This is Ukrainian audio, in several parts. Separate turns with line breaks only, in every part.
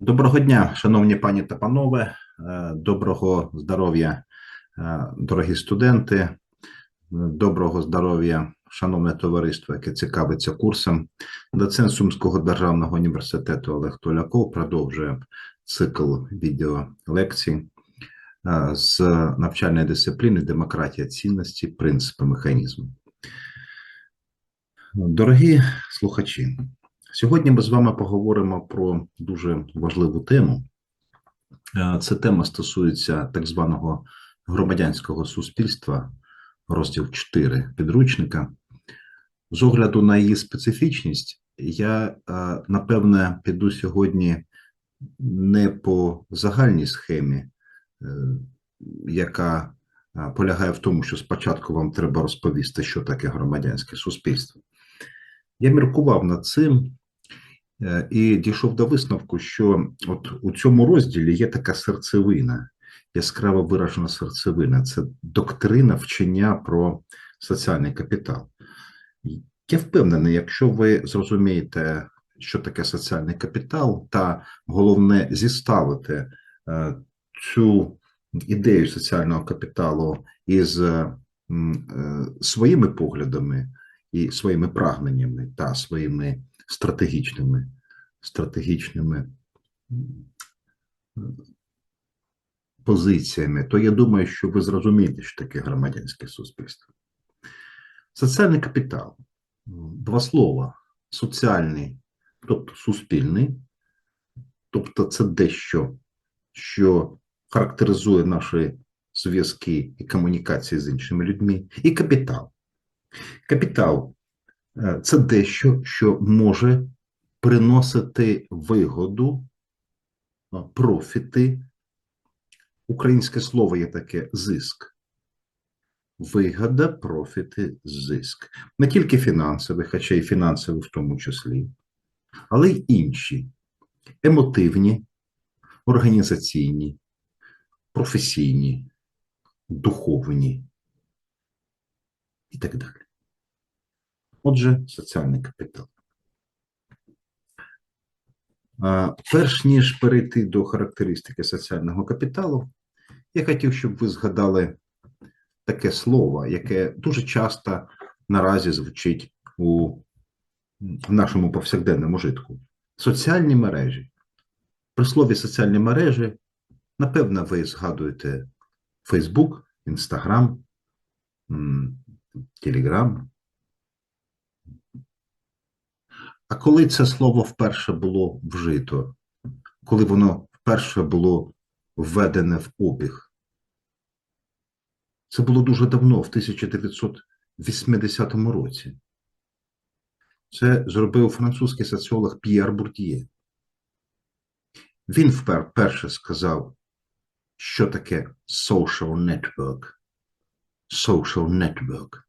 Доброго дня, шановні пані та панове, Е, доброго здоров'я, е, дорогі студенти, Е, доброго здоров'я, шановне товариство, яке цікавиться курсом. Доцент Сумського державного університету Олег Толяков продовжує цикл відеолекцій з навчальної дисципліни демократія цінності, принципи механізму. Дорогі слухачі, Сьогодні ми з вами поговоримо про дуже важливу тему. Е, Ця тема стосується так званого громадянського суспільства, розділ 4 підручника. З огляду на її специфічність, я е, напевне піду сьогодні не по загальній схемі, е, яка полягає в тому, що спочатку вам треба розповісти, що таке громадянське суспільство. Я міркував над цим і дійшов до висновку, що от у цьому розділі є така серцевина, яскраво виражена серцевина це доктрина вчення про соціальний капітал. Я впевнений, якщо ви зрозумієте, що таке соціальний капітал, та головне зіставити е, цю ідею соціального капіталу із е, своїми поглядами і своїми прагненнями та своїми стратегічними стратегічними позиціями, то я думаю, що ви зрозумієте, що таке громадянське суспільство. Соціальний капітал, два слова: соціальний, тобто суспільний, тобто це дещо, що характеризує наші зв'язки і комунікації з іншими людьми, і капітал. Капітал це дещо, що може приносити вигоду, е, профіти. Українське слово є таке зиск. Вигода, профіти, зиск. Не тільки фінансовий, хоча й фінансовий в тому числі, але й інші емотивні, організаційні, професійні, духовні і так далі. Отже, соціальний капітал. Перш ніж перейти до характеристики соціального капіталу, я хотів, щоб ви згадали таке слово, яке дуже часто наразі звучить у нашому повсякденному житку. Соціальні мережі. При слові соціальні мережі, напевно, ви згадуєте Facebook, Instagram, Telegram, А коли це слово вперше було вжито, коли воно вперше було введене в обіг? Це було дуже давно, в 1980 році. Це зробив французький соціолог П'єр Бурдіє. Він вперше сказав, що таке social network. Social network.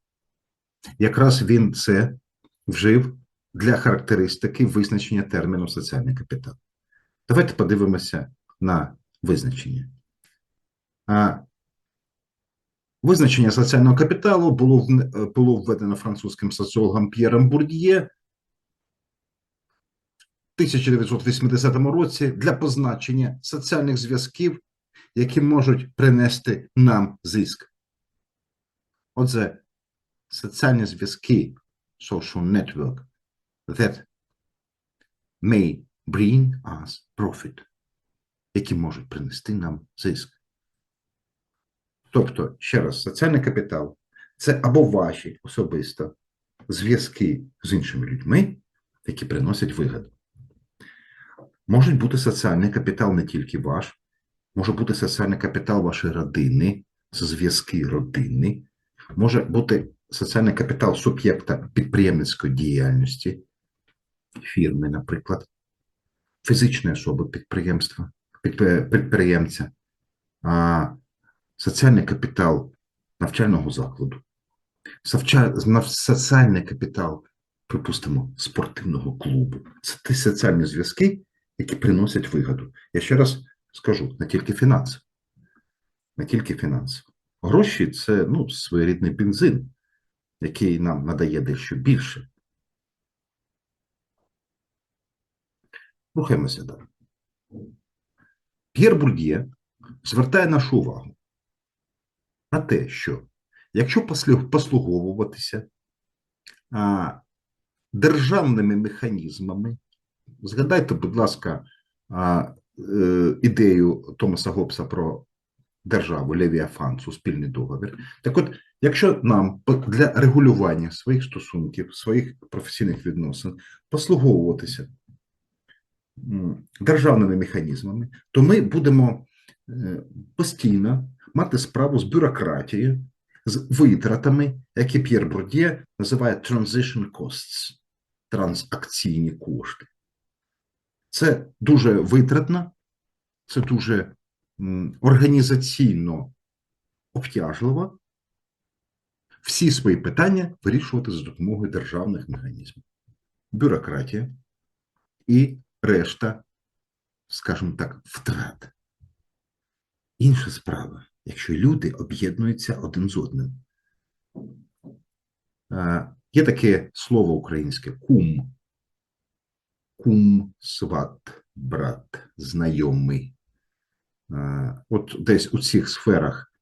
Якраз він це вжив для характеристики визначення терміну соціальний капітал. Давайте подивимося на визначення. А, Визначення соціального капіталу було було введено французьким соціологом П'єром Бурдіє в 1980 році для позначення соціальних зв'язків, які можуть принести нам зиск. Отже, соціальні зв'язки, social network, that may bring us profit, які можуть принести нам зиск. Тобто, ще раз, соціальний капітал це або ваші особисто зв'язки з іншими людьми, які приносять вигоду. Можуть бути соціальний капітал не тільки ваш, може бути соціальний капітал вашої родини, зв'язки родини, може бути соціальний капітал суб'єкта підприємницької діяльності, фірми, наприклад, фізичної особи підприємства, підприємця, а соціальний капітал навчального закладу, соціальний капітал, припустимо, спортивного клубу. Це ті соціальні зв'язки, які приносять вигоду. Я ще раз скажу: не тільки фінансово, не тільки фінансово. Гроші це ну, своєрідний бензин, який нам надає дещо більше. Рухаємося далі. П'єр Бурд'є звертає нашу увагу на те, що якщо послуговуватися а, державними механізмами, згадайте, будь ласка, а, е, ідею Томаса Гоббса про державу Левіафан, суспільний договір. Так от, якщо нам для регулювання своїх стосунків, своїх професійних відносин послуговуватися державними механізмами, то ми будемо е, постійно мати справу з бюрократією, з витратами, які П'єр Бурдє називає transition costs, транзакційні кошти. Це дуже витратно, це дуже організаційно обтяжливо. Всі свої питання вирішувати за допомогою державних механізмів. Бюрократія і решта, скажімо так, втрат. Інша справа, якщо люди об'єднуються один з одним. Є таке слово українське кум. Кум, сват, брат, знайомий. От десь у цих сферах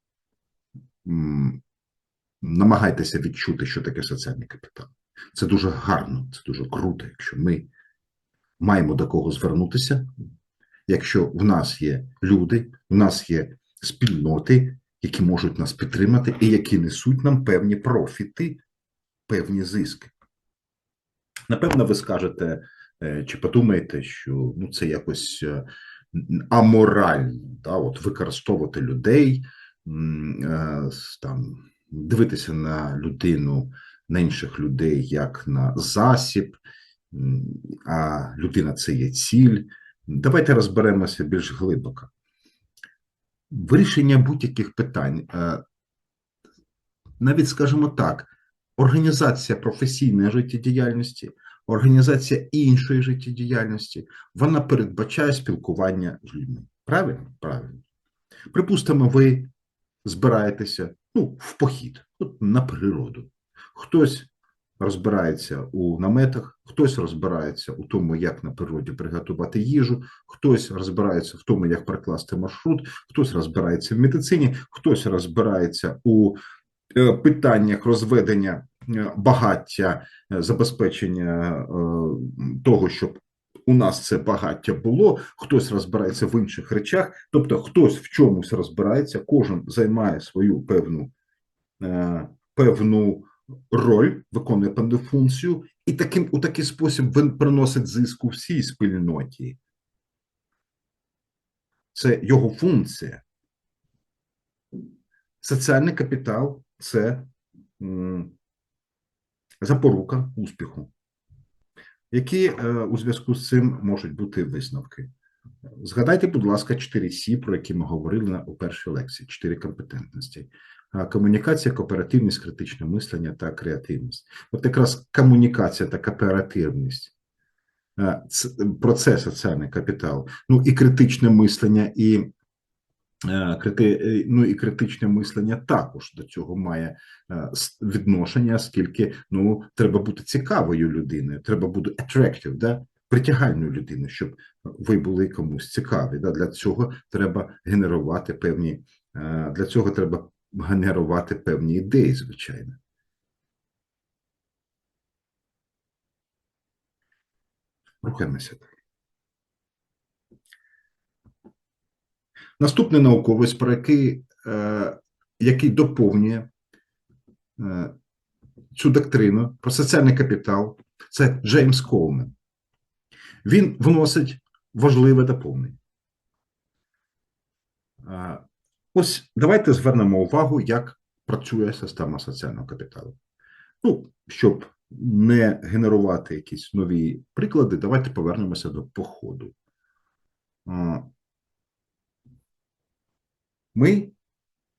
намагайтеся відчути, що таке соціальний капітал. Це дуже гарно, це дуже круто, якщо ми маємо до кого звернутися, якщо в нас є люди, в нас є спільноти, які можуть нас підтримати і які несуть нам певні профіти, певні зиски. Напевно, ви скажете е, чи подумаєте, що ну, це якось е, аморально, да, от використовувати людей, е, там, дивитися на людину, на інших людей як на засіб, а людина це є ціль. Давайте розберемося більш глибоко. Вирішення будь-яких питань, е, навіть скажімо так, організація професійної життєдіяльності, організація іншої життєдіяльності, вона передбачає спілкування з людьми. Правильно? Правильно. Припустимо, ви збираєтеся ну, в похід, от, на природу. Хтось розбирається у наметах, хтось розбирається у тому, як на природі приготувати їжу, хтось розбирається в тому, як прокласти маршрут, хтось розбирається в медицині, хтось розбирається у е, питаннях розведення е, багаття, е, забезпечення того, щоб у нас це багаття було, хтось розбирається в інших речах, тобто хтось в чомусь розбирається, кожен займає свою певну, певну роль, виконує певну функцію, і таким у такий спосіб він приносить зиску всій спільноті. Це його функція. Соціальний капітал це запорука успіху. Які е, у зв'язку з цим можуть бути висновки? Згадайте, будь ласка, 4 Сі, про які ми говорили у першій лекції, 4 компетентності. Комунікація, кооперативність, критичне мислення та креативність. От якраз комунікація та кооперативність е, це, про це соціальний капітал. Ну і критичне мислення, і е, е, ну і критичне мислення також до цього має відношення, оскільки ну треба бути цікавою людиною, треба бути attractive, да? притягальною людиною, щоб ви були комусь цікаві. Да? Для цього треба генерувати певні, для цього треба генерувати певні ідеї, звичайно. Рухаємося. Наступний науковець, про який, е, який доповнює е, цю доктрину про соціальний капітал, це Джеймс Колмен. Він вносить важливе доповнення. Е, Ось давайте звернемо увагу, як працює система соціального капіталу. Ну, щоб не генерувати якісь нові приклади, давайте повернемося до походу. Ми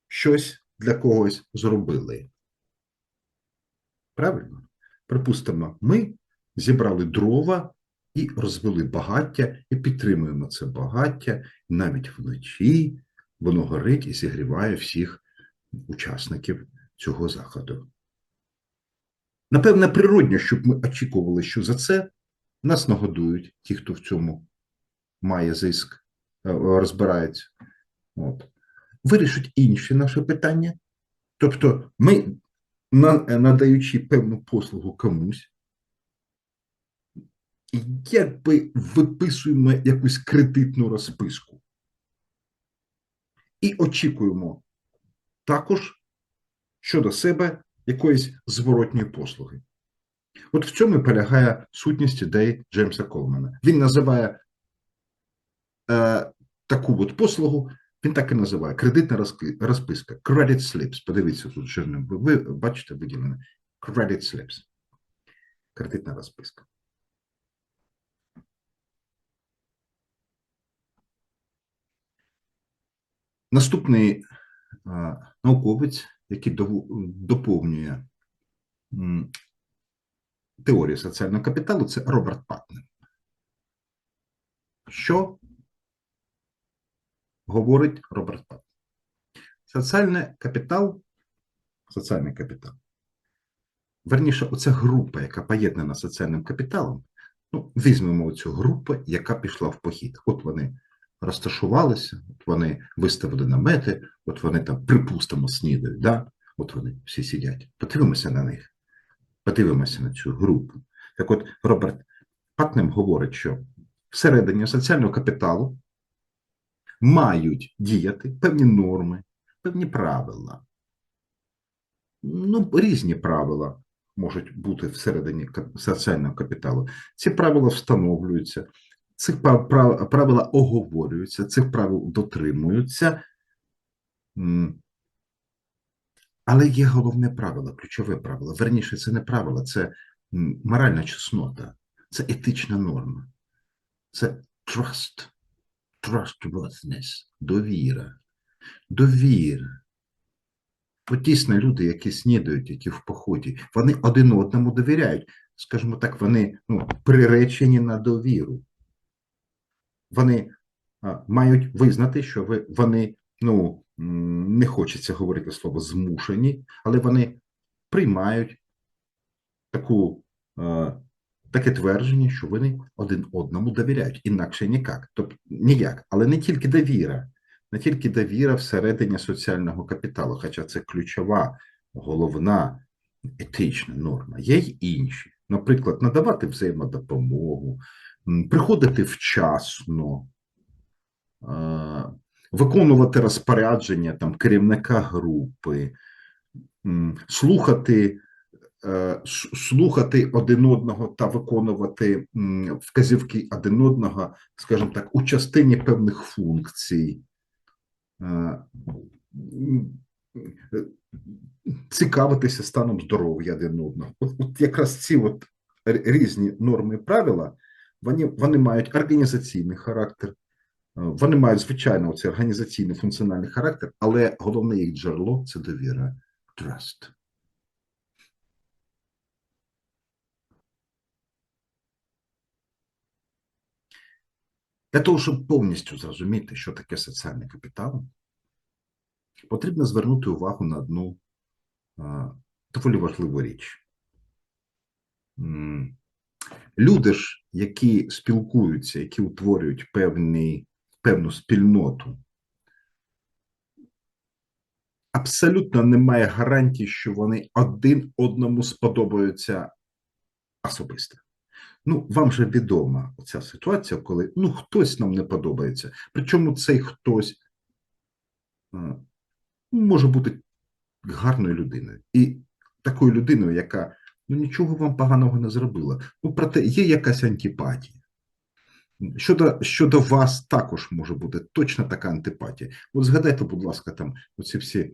щось для когось зробили. Правильно? Припустимо, ми зібрали дрова і розвели багаття, і підтримуємо це багаття, навіть вночі воно горить і зігріває всіх учасників цього заходу. Напевне, природньо, щоб ми очікували, що за це нас нагодують ті, хто в цьому має зиск, розбираються. От. Вирішить інші наші питання. Тобто, ми, надаючи певну послугу комусь, якби виписуємо якусь кредитну розписку і очікуємо також щодо себе якоїсь зворотньої послуги. От в цьому і полягає сутність ідеї Джеймса Колмана. Він називає е, таку от послугу, він так і називає кредитна розписка. Credit slips. Подивіться тут жирним. Ви бачите виділене Credit slips. Кредитна розписка. Наступний а, науковець, який доповнює теорію соціального капіталу, це Роберт Патнер. Що говорить Роберт Патнер? Соціальний капітал, соціальний капітал, верніше, оця група, яка поєднана соціальним капіталом, ну, візьмемо цю групу, яка пішла в похід. От вони розташувалися, от вони виставили намети, от вони там, припустимо, снідають, да? от вони всі сидять. Подивимося на них, подивимося на цю групу. Так от Роберт Патнем говорить, що всередині соціального капіталу мають діяти певні норми, певні правила. Ну, різні правила можуть бути всередині соціального капіталу. Ці правила встановлюються, цих прав- прав- правила оговорюються, цих правил дотримуються. Але є головне правило, ключове правило. Верніше, це не правило, це моральна чеснота, це етична норма, це trust, trustworthiness, довіра, довіра. От люди, які снідають, які в поході, вони один одному довіряють. Скажімо так, вони ну, приречені на довіру. Вони мають визнати, що вони, ну, не хочеться говорити слово змушені, але вони приймають таку, таке твердження, що вони один одному довіряють, інакше ніяк. Тобто ніяк, але не тільки довіра, не тільки довіра всередині соціального капіталу, хоча це ключова, головна етична норма. Є й інші. Наприклад, надавати взаємодопомогу, приходити вчасно, е, виконувати розпорядження там, керівника групи, слухати, е, слухати один одного та виконувати вказівки один одного, скажімо так, у частині певних функцій. Е, Цікавитися станом здоров'я один одного. От, от якраз ці от різні норми правила, вони, вони мають організаційний характер, е, вони мають, звичайно, цей організаційний функціональний характер, але головне їх джерело це довіра, trust. Для того, щоб повністю зрозуміти, що таке соціальний капітал, потрібно звернути увагу на одну а, доволі важливу річ. Люди ж, які спілкуються, які утворюють певні, певну спільноту, абсолютно немає гарантії, що вони один одному сподобаються особисто. Ну, вам же відома ця ситуація, коли ну, хтось нам не подобається. Причому цей хтось е, може бути гарною людиною. І такою людиною, яка ну, нічого вам поганого не зробила. Ну, проте є якась антипатія. Щодо, щодо вас також може бути точно така антипатія. От згадайте, будь ласка, там оці всі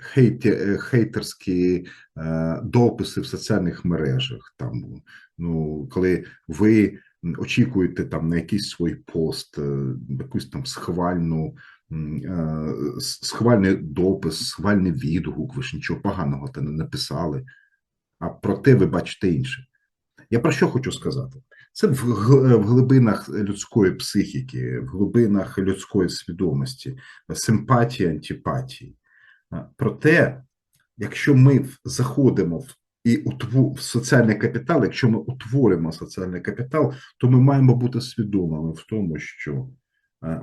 хейті, е, хейтерські е, дописи в соціальних мережах. Там, ну, коли ви очікуєте там на якийсь свій пост, е, якусь там схвальну, е, схвальний допис, схвальний відгук, ви ж нічого поганого не написали, а проте ви бачите інше. Я про що хочу сказати? Це в, глибинах людської психіки, в глибинах людської свідомості, симпатії, антипатії. Проте, якщо ми заходимо в і в соціальний капітал, якщо ми утворюємо соціальний капітал, то ми маємо бути свідомими в тому, що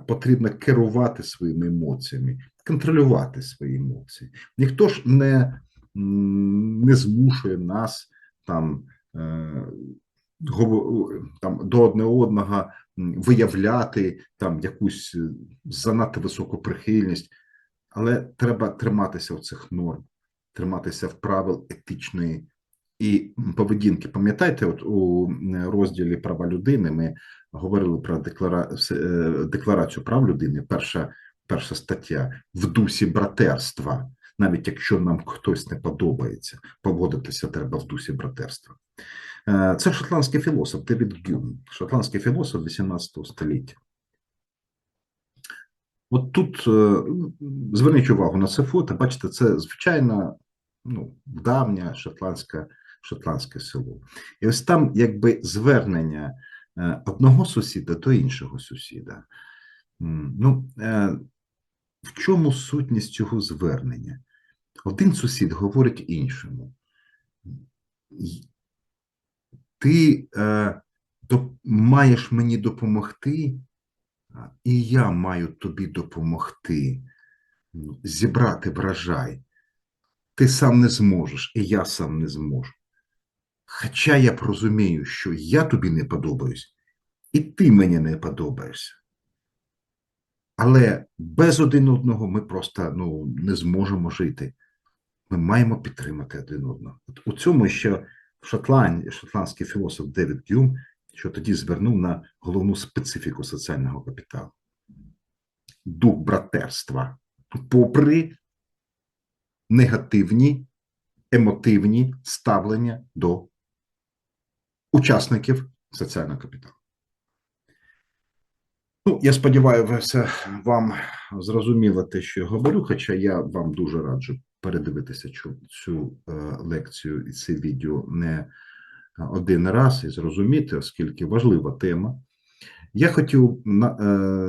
потрібно керувати своїми емоціями, контролювати свої емоції. Ніхто ж не, не змушує нас там, е, там до одне одного виявляти там якусь е, занадто високу прихильність, але треба триматися в цих норм, триматися в правил етичної і поведінки. Пам'ятаєте, от у розділі права людини ми говорили про деклара... е, декларацію прав людини, перша, перша стаття в дусі братерства. Навіть якщо нам хтось не подобається, поводитися треба в дусі братерства. Е, Це шотландський філософ Девід Гюм, шотландський філософ 18 століття. От тут е, зверніть увагу на це фото. Бачите, це звичайно ну, давнє шотландське, шотландське село. І ось там якби звернення е, одного сусіда до іншого сусіда. Ну, в чому сутність цього звернення? Один сусід говорить іншому. Ти е, доп- маєш мені допомогти, і я маю тобі допомогти ну, зібрати врожай. Ти сам не зможеш, і я сам не зможу. Хоча я розумію, що я тобі не подобаюсь, і ти мені не подобаєшся. Але без один одного ми просто ну, не зможемо жити. Ми маємо підтримати один одного. От у цьому ще Шотланд, шотландський філософ Девід Гюм, що тоді звернув на головну специфіку соціального капіталу. Дух братерства, попри негативні емотивні ставлення до учасників соціального капіталу. Ну, я сподіваюся, вам зрозуміло те, що я говорю, хоча я вам дуже раджу передивитися цю, цю е, лекцію і це відео не один раз і зрозуміти, оскільки важлива тема. Я хотів на, е,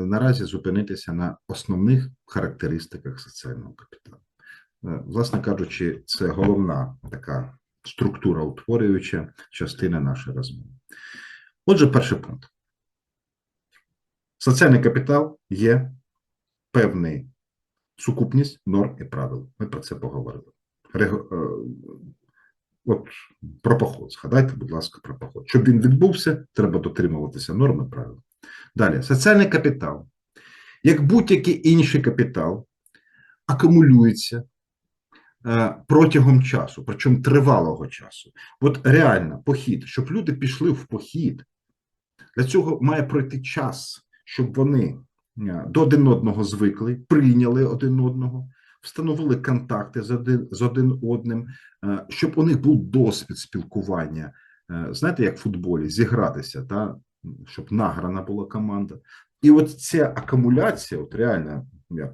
наразі зупинитися на основних характеристиках соціального капіталу. Е, Власне кажучи, це головна така структура утворююча частина нашої розмови. Отже, перший пункт. Соціальний капітал є певний сукупність норм і правил. Ми про це поговорили. Е, От про поход. Згадайте, будь ласка, про поход. Щоб він відбувся, треба дотримуватися норм і правил. Далі, соціальний капітал, як будь-який інший капітал, акумулюється е, протягом часу, причому тривалого часу. От реально, похід, щоб люди пішли в похід, для цього має пройти час, щоб вони е, до один одного звикли, прийняли один одного, встановили контакти з один, з один одним, е, щоб у них був досвід спілкування. Е, Знаєте, як в футболі, зігратися, та? щоб награна була команда. І от ця акумуляція, от реально, як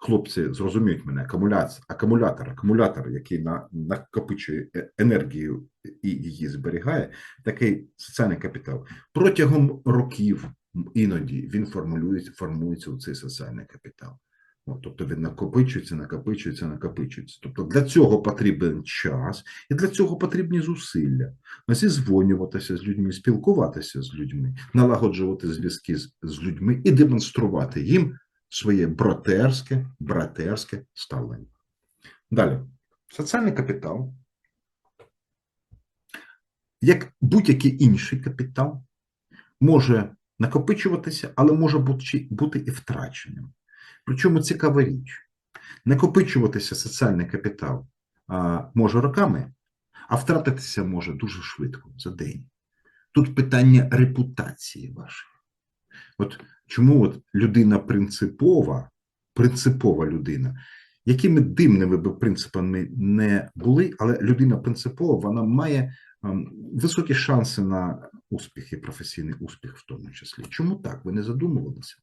хлопці зрозуміють мене, акумуляція, акумулятор, акумулятор, який на, накопичує енергію і її зберігає, такий соціальний капітал. Протягом років іноді він формулюється, формується у цей соціальний капітал. От, тобто він накопичується, накопичується, накопичується. Тобто для цього потрібен час, і для цього потрібні зусилля. Зізвонюватися з людьми, спілкуватися з людьми, налагоджувати зв'язки з, з людьми і демонструвати їм своє братерське, братерське ставлення. Далі, соціальний капітал, як будь-який інший капітал, може накопичуватися, але може бути, і втраченим. Причому цікава річ: накопичуватися соціальний капітал може роками, а втратитися може дуже швидко за день. Тут питання репутації вашої. От чому от людина принципова, принципова людина, якими дивними би принципами не були, але людина принципова, вона має ем, високі шанси на успіх і професійний успіх в тому числі. Чому так? Ви не задумувалися?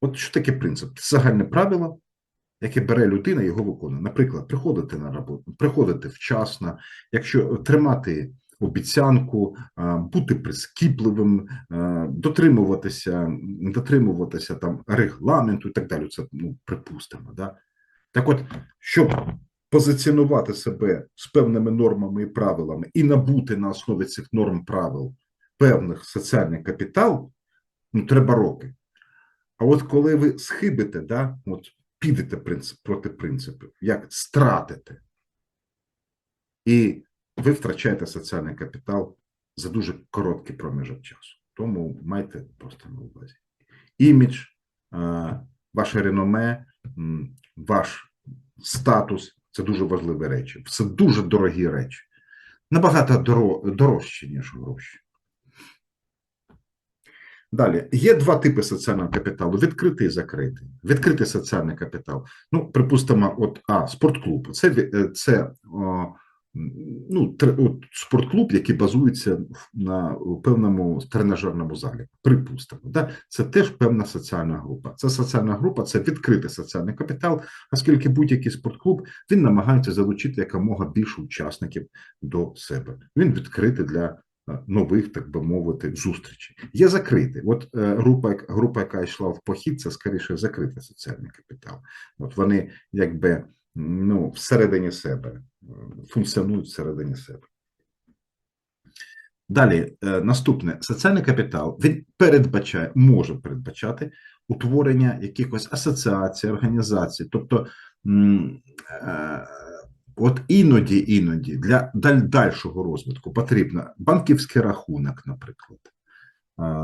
От що таке принцип? Це загальне правило, яке бере людина його виконує. Наприклад, приходити на роботу, приходити вчасно, якщо тримати обіцянку, бути прискіпливим, дотримуватися, дотримуватися там регламенту і так далі. Це ну, припустимо. Да? Так от, щоб позиціонувати себе з певними нормами і правилами і набути на основі цих норм правил певних соціальний капітал, ну треба роки. А от коли ви схибите, да, от підете принцип, проти принципів, як стратите, і ви втрачаєте соціальний капітал за дуже короткий проміжок часу. Тому майте просто на увазі. Імідж, ваше реноме, ваш статус це дуже важливі речі. Це дуже дорогі речі. Набагато доро- дорожчі, ніж гроші. Далі є два типи соціального капіталу: відкритий і закритий. Відкритий соціальний капітал. Ну, припустимо, от а спортклуб. Це е, це о, ну, спортклуб, який базується на певному тренажерному залі. Припустимо, да? це теж певна соціальна група. Це соціальна група, це відкритий соціальний капітал, оскільки будь-який спортклуб він намагається залучити якомога більше учасників до себе. Він відкритий для е, нових, так би мовити, зустрічей. Є закритий. От е, група, група, яка йшла в похід, це скоріше закритий соціальний капітал. От вони якби ну, всередині себе функціонують всередині себе. Далі, е, наступне соціальний капітал він передбачає, може передбачати утворення якихось асоціацій, організацій. Тобто, е, от іноді, іноді для дальшого розвитку потрібен банківський рахунок, наприклад.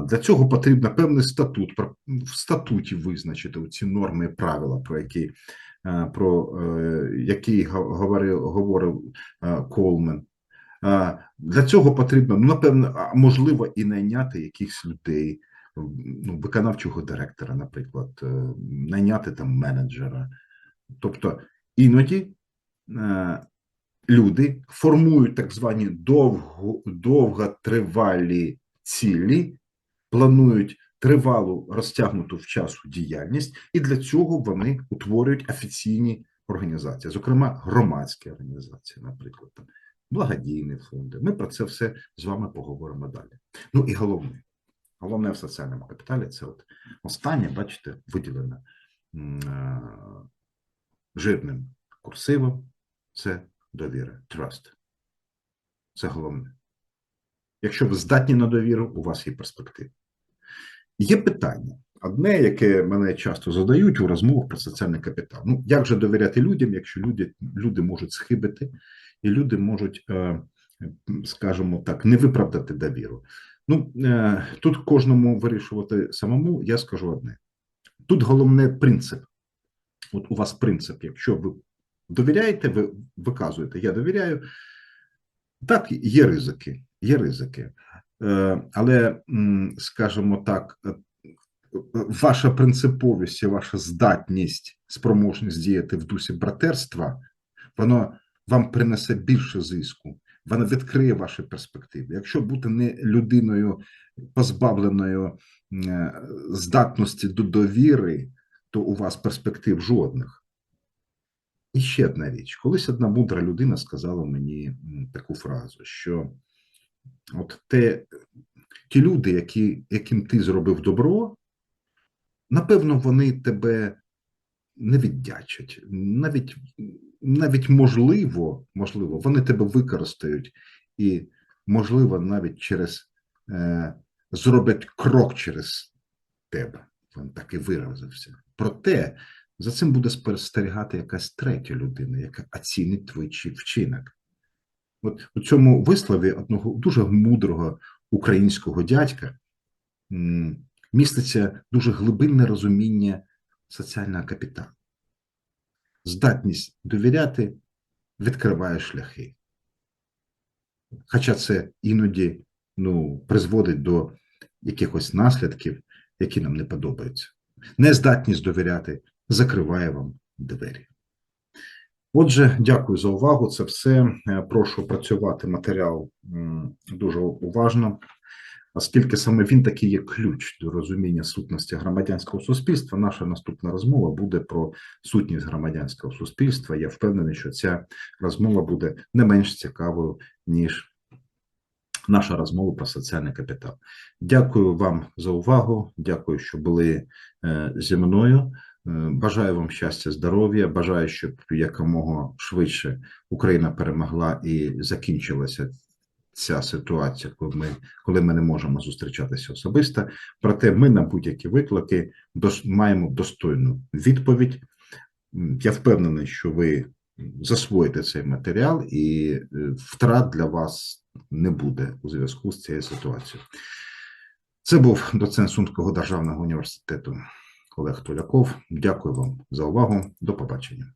Для цього потрібно певний статут, в статуті визначити ці норми і правила, про які, про е, які говорив, говорив Колмен. Для цього потрібно, ну, напевно, можливо, і найняти якихось людей, ну, виконавчого директора, наприклад, е, найняти там менеджера. Тобто іноді е, люди формують так звані довго, довготривалі цілі, планують тривалу розтягнуту в часу діяльність, і для цього вони утворюють офіційні організації, зокрема громадські організації, наприклад, там, благодійні фонди. Ми про це все з вами поговоримо далі. Ну і головне, головне в соціальному капіталі це от останнє, бачите, виділено е, жирним курсивом. Це довіра, trust. Це головне. Якщо ви здатні на довіру, у вас є перспективи. Є питання. Одне, яке мене часто задають у розмовах про соціальний капітал. Ну, як же довіряти людям, якщо люди, люди можуть схибити, і люди можуть, е, скажімо так, не виправдати довіру. Ну, е, тут кожному вирішувати самому, я скажу одне. Тут головне принцип. От у вас принцип, якщо ви довіряєте, ви виказуєте, я довіряю. Так, є ризики, є ризики. Е, Але, скажімо так, е, ваша принциповість і ваша здатність, спроможність діяти в дусі братерства, воно вам принесе більше зиску, воно відкриє ваші перспективи. Якщо бути не людиною позбавленою е, здатності до довіри, то у вас перспектив жодних. І ще одна річ. Колись одна мудра людина сказала мені таку фразу, що от те, ті люди, які, яким ти зробив добро, напевно, вони тебе не віддячать. Навіть, навіть можливо, можливо, вони тебе використають і, можливо, навіть через е, зроблять крок через тебе. Він так і виразився. Проте за цим буде спостерігати якась третя людина, яка оцінить твій вчинок. От у цьому вислові одного дуже мудрого українського дядька міститься дуже глибинне розуміння соціального капіталу. Здатність довіряти відкриває шляхи. Хоча це іноді ну, призводить до якихось наслідків, які нам не подобаються. Нездатність довіряти закриває вам двері. Отже, дякую за увагу. Це все. Е, Прошу працювати матеріал дуже уважно, оскільки саме він такий є ключ до розуміння сутності громадянського суспільства. Наша наступна розмова буде про сутність громадянського суспільства. Я впевнений, що ця розмова буде не менш цікавою, ніж наша розмова про соціальний капітал. Дякую вам за увагу. Дякую, що були е, зі мною. Е, Бажаю вам щастя, здоров'я. Бажаю, щоб якомога швидше Україна перемогла і закінчилася ця ситуація, коли ми, коли ми не можемо зустрічатися особисто. Проте ми на будь-які виклики маємо достойну відповідь. Я впевнений, що ви засвоїте цей матеріал, і е, втрат для вас не буде у зв'язку з цією ситуацією. Це був доцент Сумського державного університету Олег Толяков. Дякую вам за увагу. До побачення.